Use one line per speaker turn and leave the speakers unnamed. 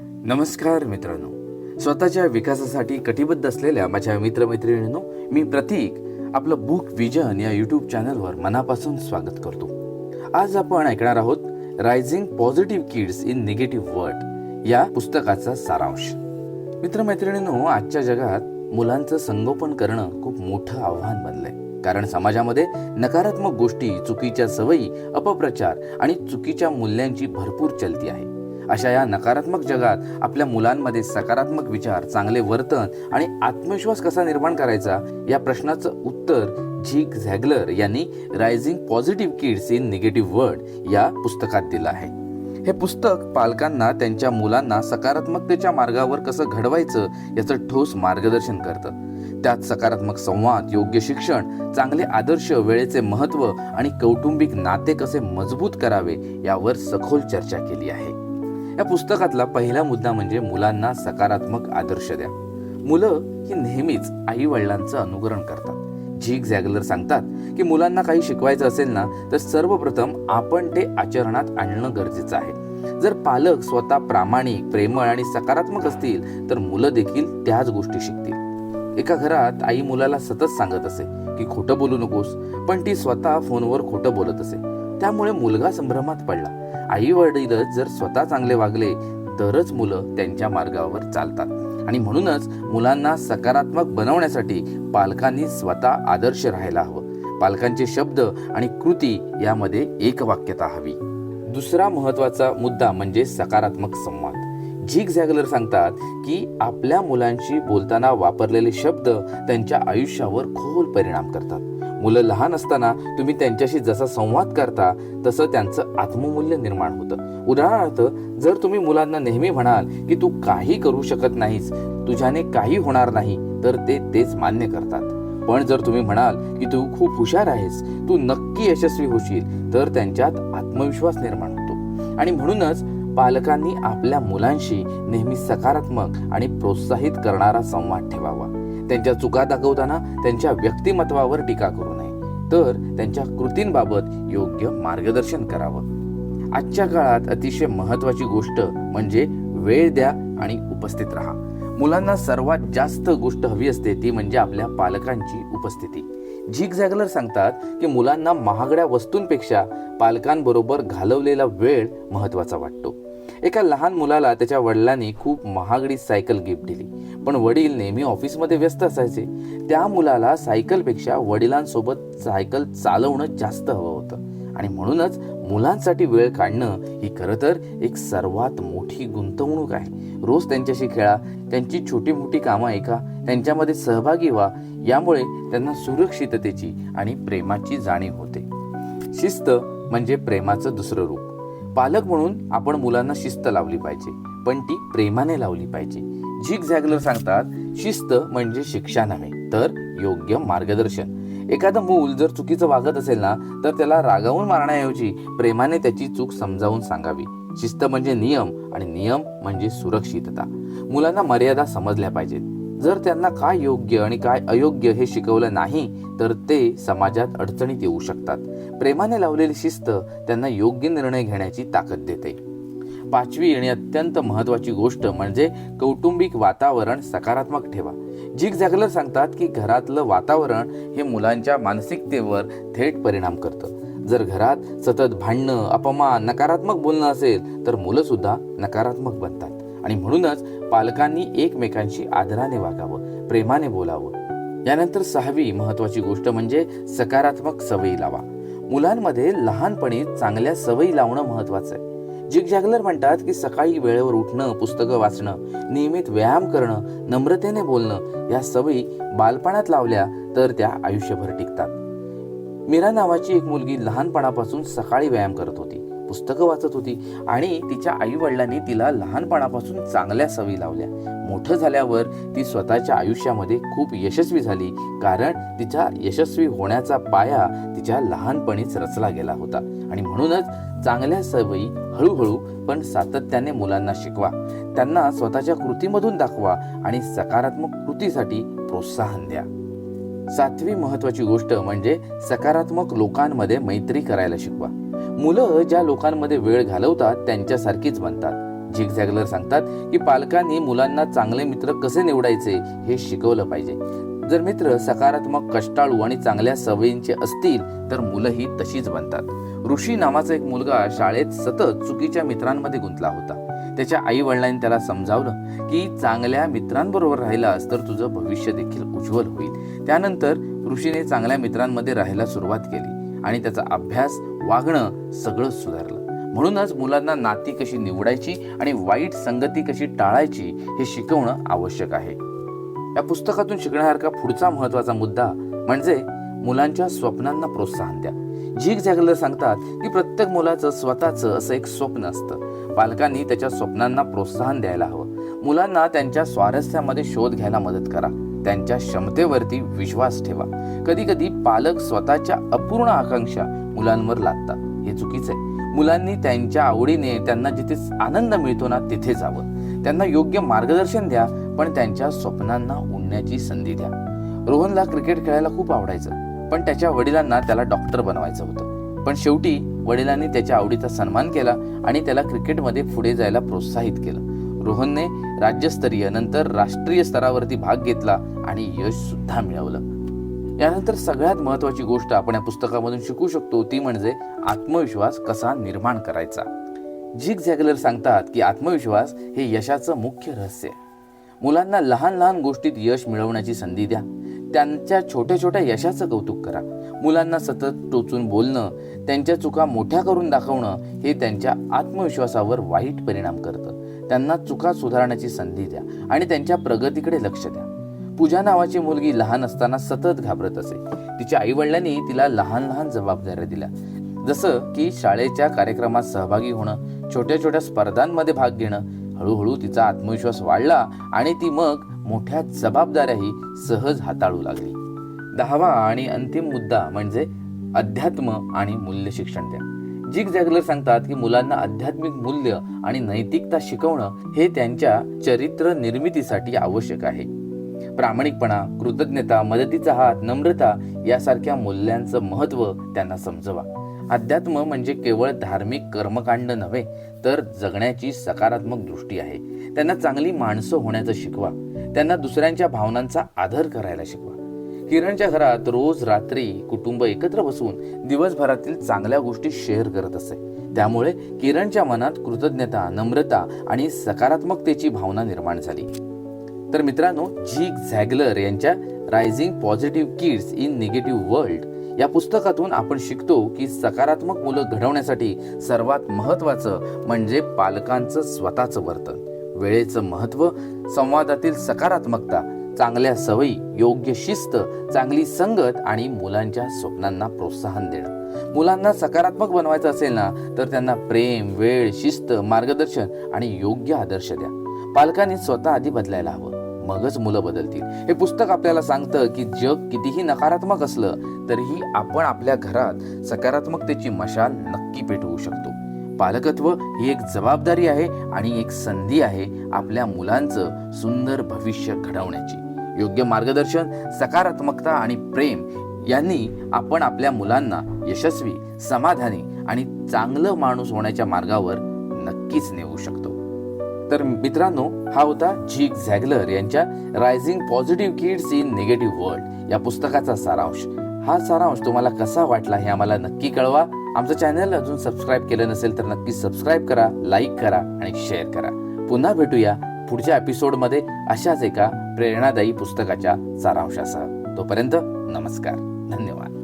नमस्कार मित्रांनो. स्वतःच्या विकासासाठी कटिबद्ध असलेल्या माझ्या मित्रमैत्रिणींनो मी प्रतीक आपलं बुक विजन या यूट्यूब चॅनलवर मनापासून स्वागत करतो. आज आपण ऐकणार आहोत rising positive kids in negative world या पुस्तकाचा सारांश. मित्रमैत्रिणींनो आजच्या जगात मुलांचं संगोपन करणं खूप मोठं आव्हान बनलंय. कारण समाजामध्ये नकारात्मक गोष्टी चुकीच्या सवयी अपप्रचार आणि चुकीच्या मूल्यांची भरपूर चलती आहे. अशा या नकारात्मक जगात आपल्या मुलांमध्ये सकारात्मक विचार चांगले वर्तन आणि आत्मविश्वास कसा निर्माण करायचा? या प्रश्नाचं उत्तर झीक झॅगलर यांनी rising positive kids in negative word या पुस्तकात दिलं आहे. हे पुस्तक पालकांना त्यांच्या मुलांना सकारात्मकतेच्या मार्गावर कसं घडवायचं याचं ठोस मार्गदर्शन करतं. त्यात सकारात्मक संवाद योग्य शिक्षण चांगले आदर्श वेळेचे महत्त्व आणि कौटुंबिक नाते कसे मजबूत करावे यावर सखोल चर्चा केली आहे. या पुस्तकातला पहिला मुद्दा म्हणजे मुलांना सकारात्मक आदर्श द्या. मुलं ही नेहमीच आई वडिलांचं अनुकरण करतात. झीक झॅगलर सांगतात की मुलांना काही शिकवायचं असेल ना तर सर्वप्रथम आपण ते आचरणात आणणं गरजेचं आहे. जर पालक स्वतः प्रामाणिक प्रेमळ आणि सकारात्मक असतील तर मुलं देखील त्याच गोष्टी शिकतील. एका घरात आई मुलाला सतत सांगत असे की खोटं बोलू नकोस पण ती स्वतः फोनवर खोटं बोलत असे. त्यामुळे मुलगा संभ्रमात पडला. आई वडीलच जर स्वतः चांगले वागले तरच मुलं त्यांच्या मार्गावर चालतात. आणि म्हणूनच मुलांना सकारात्मक बनवण्यासाठी पालकांनी स्वतः आदर्श राहायला हवं. पालकांचे शब्द आणि कृती यामध्ये एकवाक्यता हवी. दुसरा महत्त्वाचा मुद्दा म्हणजे सकारात्मक संवाद. झीक झॅगलर सांगतात की आपल्या मुलांशी बोलताना वापरलेले शब्द त्यांच्या आयुष्यावर खोल परिणाम करतात. मुलं लहान असताना तुम्ही त्यांच्याशी जसा संवाद करता तसं त्यांचं आत्ममूल्य निर्माण होतं. उदाहरणार्थ जर तुम्ही मुलांना नेहमी म्हणाल की तू काही करू शकत नाहीस तुझ्याने काही होणार नाही तर ते तेच मान्य करतात. पण जर तुम्ही म्हणाल की तू खूप हुशार आहेस तू नक्की यशस्वी होशील तर त्यांच्यात आत्मविश्वास निर्माण होतो. आणि म्हणूनच पालकांनी आपल्या मुलांशी नेहमी सकारात्मक आणि प्रोत्साहित करणारा संवाद ठेवावा. त्यांच्या चुका दाखवताना त्यांच्या व्यक्तिमत्वावर टीका करू नये. तर त्यांच्या कृतींबाबत योग्य मार्गदर्शन करावं. आजच्या काळात अतिशय महत्वाची गोष्ट म्हणजे वेळ द्या आणि उपस्थित राहा. मुलांना सर्वात जास्त गोष्ट हवी असते ती म्हणजे आपल्या पालकांची उपस्थिती. झीक झॅगलर सांगतात की मुलांना महागड्या वस्तूंपेक्षा पालकांबरोबर घालवलेला वेळ महत्त्वाचा वाटतो. एका लहान मुलाला त्याच्या वडिलांनी खूप महागडी सायकल गिफ्ट दिली. पण वडील नेहमी ऑफिसमध्ये व्यस्त असायचे. त्या मुलाला सायकलपेक्षा वडिलांसोबत सायकल चालवणं जास्त हवं होतं. आणि म्हणूनच मुलांसाठी वेळ काढणं ही खरं तर एक सर्वात मोठी गुंतवणूक आहे. रोज त्यांच्याशी खेळा त्यांची छोटी मोठी कामं ऐका त्यांच्यामध्ये सहभागी व्हा. यामुळे त्यांना सुरक्षिततेची आणि प्रेमाची जाणीव होते. शिस्त म्हणजे प्रेमाचं दुसरं रूप. पालक म्हणून आपण मुलांना शिस्त लावली पाहिजे पण ती प्रेमाने लावली पाहिजे. झिक झॅगलर सांगतात शिस्त म्हणजे शिक्षा नव्हे तर योग्य मार्गदर्शन. एखादं मूल जर चुकीचं वागत असेल ना तर त्याला रागावून मारण्याऐवजी प्रेमाने त्याची चूक समजावून सांगावी. शिस्त म्हणजे नियम आणि नियम म्हणजे सुरक्षितता. मुलांना मर्यादा समजल्या पाहिजेत. जर त्यांना काय योग्य आणि काय अयोग्य हे शिकवलं नाही तर ते समाजात अडचणीत येऊ शकतात. प्रेमाने लावलेली शिस्त त्यांना योग्य निर्णय घेण्याची ताकद देते. पाचवी आणि अत्यंत महत्वाची गोष्ट म्हणजे कौटुंबिक वातावरण सकारात्मक ठेवा. जिग झॅगलर सांगतात की घरातलं वातावरण हे मुलांच्या मानसिकतेवर थेट परिणाम करतं. जर घरात सतत भांडणं अपमान नकारात्मक बोलणं असेल तर मुलं सुद्धा नकारात्मक बनतात. आणि म्हणूनच पालकांनी एकमेकांशी आदराने वागावं प्रेमाने बोलावं. यानंतर सहावी महत्वाची गोष्ट म्हणजे सकारात्मक सवयी लावा. मुलांमध्ये लहानपणी चांगल्या सवयी लावणं महत्वाचं आहे. जिग जॅगलर म्हणतात की सकाळी वेळेवर उठणं पुस्तकं वाचणं नियमित व्यायाम करणं नम्रतेने बोलणं या सवयी बालपणात लावल्या तर त्या आयुष्यभर टिकतात. मीरा नावाची एक मुलगी लहानपणापासून सकाळी व्यायाम करत होती. पुस्तकं वाचत होती. आणि तिच्या आई वडिलांनी तिला लहानपणापासून चांगल्या सवयी लावल्या. मोठं झाल्यावर ती स्वतःच्या आयुष्यामध्ये खूप यशस्वी झाली. कारण तिच्या यशस्वी होण्याचा पाया तिच्या लहानपणीच रचला गेला होता. आणि म्हणूनच चांगल्या सवयी हळूहळू पण सातत्याने मुलांना शिकवा. त्यांना स्वतःच्या कृतीमधून दाखवा आणि सकारात्मक कृतीसाठी प्रोत्साहन द्या. सातवी महत्वाची गोष्ट म्हणजे सकारात्मक लोकांमध्ये मैत्री करायला शिकवा. मुलं ज्या लोकांमध्ये वेळ घालवतात त्यांच्यासारखीच बनतात. झिग झॅगलर सांगतात की पालकांनी मुलांना चांगले मित्र कसे निवडायचे हे शिकवलं पाहिजे. जर मित्र सकारात्मक कष्टाळू आणि चांगल्या सवयींचे असतील तर मुलंही तशीच बनतात. ऋषी नावाचा एक मुलगा शाळेत सतत चुकीच्या मित्रांमध्ये गुंतला होता. त्याच्या आई वडिलांनी त्याला समजावलं की चांगल्या मित्रांबरोबर राहिलास तर तुझं भविष्य देखील उज्ज्वल होईल. त्यानंतर ऋषीने चांगल्या मित्रांमध्ये राहायला सुरुवात केली आणि त्याचा अभ्यास वागणं सगळं सुधारलं. म्हणूनच मुलांना नाती कशी निवडायची आणि वाईट संगती कशी टाळायची हे शिकवणं आवश्यक आहे. या पुस्तकातून शिकण्यासारखा पुढचा महत्त्वाचा मुद्दा म्हणजे मुलांच्या स्वप्नांना प्रोत्साहन द्या. झीग झॅगलर सांगतात की प्रत्येक मुलाचं स्वतःचं असं एक स्वप्न असतं. पालकांनी त्याच्या स्वप्नांना प्रोत्साहन द्यायला हवं. मुलांना त्यांच्या स्वारस्यामध्ये शोध घ्यायला मदत करा. त्यांच्या क्षमतेवरती विश्वास ठेवा. कधी कधी पालक स्वतःच्या अपूर्ण आकांक्षा मुलांवर लादतात. हे चुकीचं आहे. मुलांनी त्यांच्या आवडीने त्यांना जिथे आनंद मिळतो ना तिथे जावं. त्यांना योग्य मार्गदर्शन द्या पण त्यांच्या स्वप्नांना उडण्याची संधी द्या. रोहनला क्रिकेट खेळायला खूप आवडायचं. पण त्याच्या वडिलांना त्याला डॉक्टर बनवायचं होतं. पण शेवटी वडिलांनी त्याच्या आवडीचा सन्मान केला आणि त्याला क्रिकेटमध्ये पुढे जायला प्रोत्साहित केलं. रोहनने राज्यस्तरीय नंतर राष्ट्रीय स्तरावरती भाग घेतला आणि यश सुद्धा मिळवलं. यानंतर सगळ्यात महत्वाची गोष्ट आपण या पुस्तकामधून शिकू शकतो ती म्हणजे आत्मविश्वास कसा निर्माण करायचा. झिग झॅगलर सांगतात की आत्मविश्वास हे यशाचं मुख्य रहस्य आहे. मुलांना लहान लहान गोष्टीत यश मिळवण्याची संधी द्या. त्यांच्या छोट्या छोट्या यशाचं कौतुक करा. मुलांना सतत टोचून बोलणं त्यांच्या चुका मोठ्या करून दाखवणं हे त्यांच्या आत्मविश्वासावर वाईट परिणाम करतं. त्यांना चुका सुधारण्याची संधी द्या आणि त्यांच्या प्रगतीकडे लक्ष द्या. पूजा नावाची मुलगी लहान असताना सतत घाबरत असे. तिच्या आई वडिलांनी तिला लहान लहान जबाबदाऱ्या दिल्या. जसं की शाळेच्या कार्यक्रमात सहभागी होणं छोट्या छोट्या स्पर्धांमध्ये भाग घेणं हळूहळू तिचा आत्मविश्वास वाढला आणि ती मग मोठ्या जबाबदाऱ्याही सहज हाताळू लागली. दहावा आणि अंतिम मुद्दा म्हणजे अध्यात्म आणि मूल्य शिक्षण द्या जिग जॅगलर सांगतात की मुलांना आध्यात्मिक मूल्य आणि नैतिकता शिकवणं हे त्यांच्या चरित्र निर्मितीसाठी आवश्यक आहे. प्रामाणिकपणा कृतज्ञता मदतीचा हात नम्रता यासारख्या मूल्यांचं महत्त्व त्यांना समजवा. अध्यात्म म्हणजे केवळ धार्मिक कर्मकांड नव्हे तर जगण्याची सकारात्मक दृष्टी आहे. त्यांना चांगली माणसं होण्याचं शिकवा. त्यांना दुसऱ्यांच्या भावनांचा आदर करायला शिकवा. किरणच्या घरात रोज रात्री कुटुंब एकत्र बसून दिवसभरातील चांगल्या गोष्टी शेअर करत असे त्यामुळे किरणच्या मनात कृतज्ञता नम्रता आणि सकारात्मकतेची भावना निर्माण झाली. तर मित्रांनो झीक झॅगलर यांच्या rising positive kids in negative world या पुस्तकातून आपण शिकतो की सकारात्मक मुलं घडवण्यासाठी सर्वात महत्त्वाचं म्हणजे पालकांचं स्वतःचं वर्तन. वेळेचं महत्त्व संवादातील सकारात्मकता चांगल्या सवयी योग्य शिस्त चांगली संगत आणि मुलांच्या स्वप्नांना प्रोत्साहन देणं. मुलांना सकारात्मक बनवायचं असेल ना तर त्यांना प्रेम वेळ शिस्त मार्गदर्शन आणि योग्य आदर्श द्या. पालकांनी स्वतः आधी बदलायला हवं. मगच मुलं बदलतील. हे पुस्तक आपल्याला सांगतं की जग कितीही नकारात्मक असलं तरीही आपण आपल्या घरात सकारात्मकतेची मशाल नक्की पेटवू शकतो. पालकत्व ही एक जबाबदारी आहे आणि एक संधी आहे आपल्या मुलांचं सुंदर भविष्य घडवण्याची. योग्य मार्गदर्शन सकारात्मकता आणि प्रेम यांनी आपण आपल्या मुलांना यशस्वी समाधानी आणि चांगलं माणूस होण्याच्या मार्गावर नक्कीच नेऊ शकतो. तर मित्रांनो हा होता झीक झॅगलर यांच्या rising positive kids in negative world या पुस्तकाचा सारांश. हा सारांश तुम्हाला कसा वाटला हे आम्हाला नक्की कळवा. आमचं चॅनल अजून सबस्क्राईब केलं नसेल तर नक्की सबस्क्राईब करा लाईक करा आणि शेअर करा. पुन्हा भेटूया पुढच्या एपिसोडमध्ये अशाच एका प्रेरणादायी पुस्तकाच्या सारांशासह. तोपर्यंत नमस्कार धन्यवाद.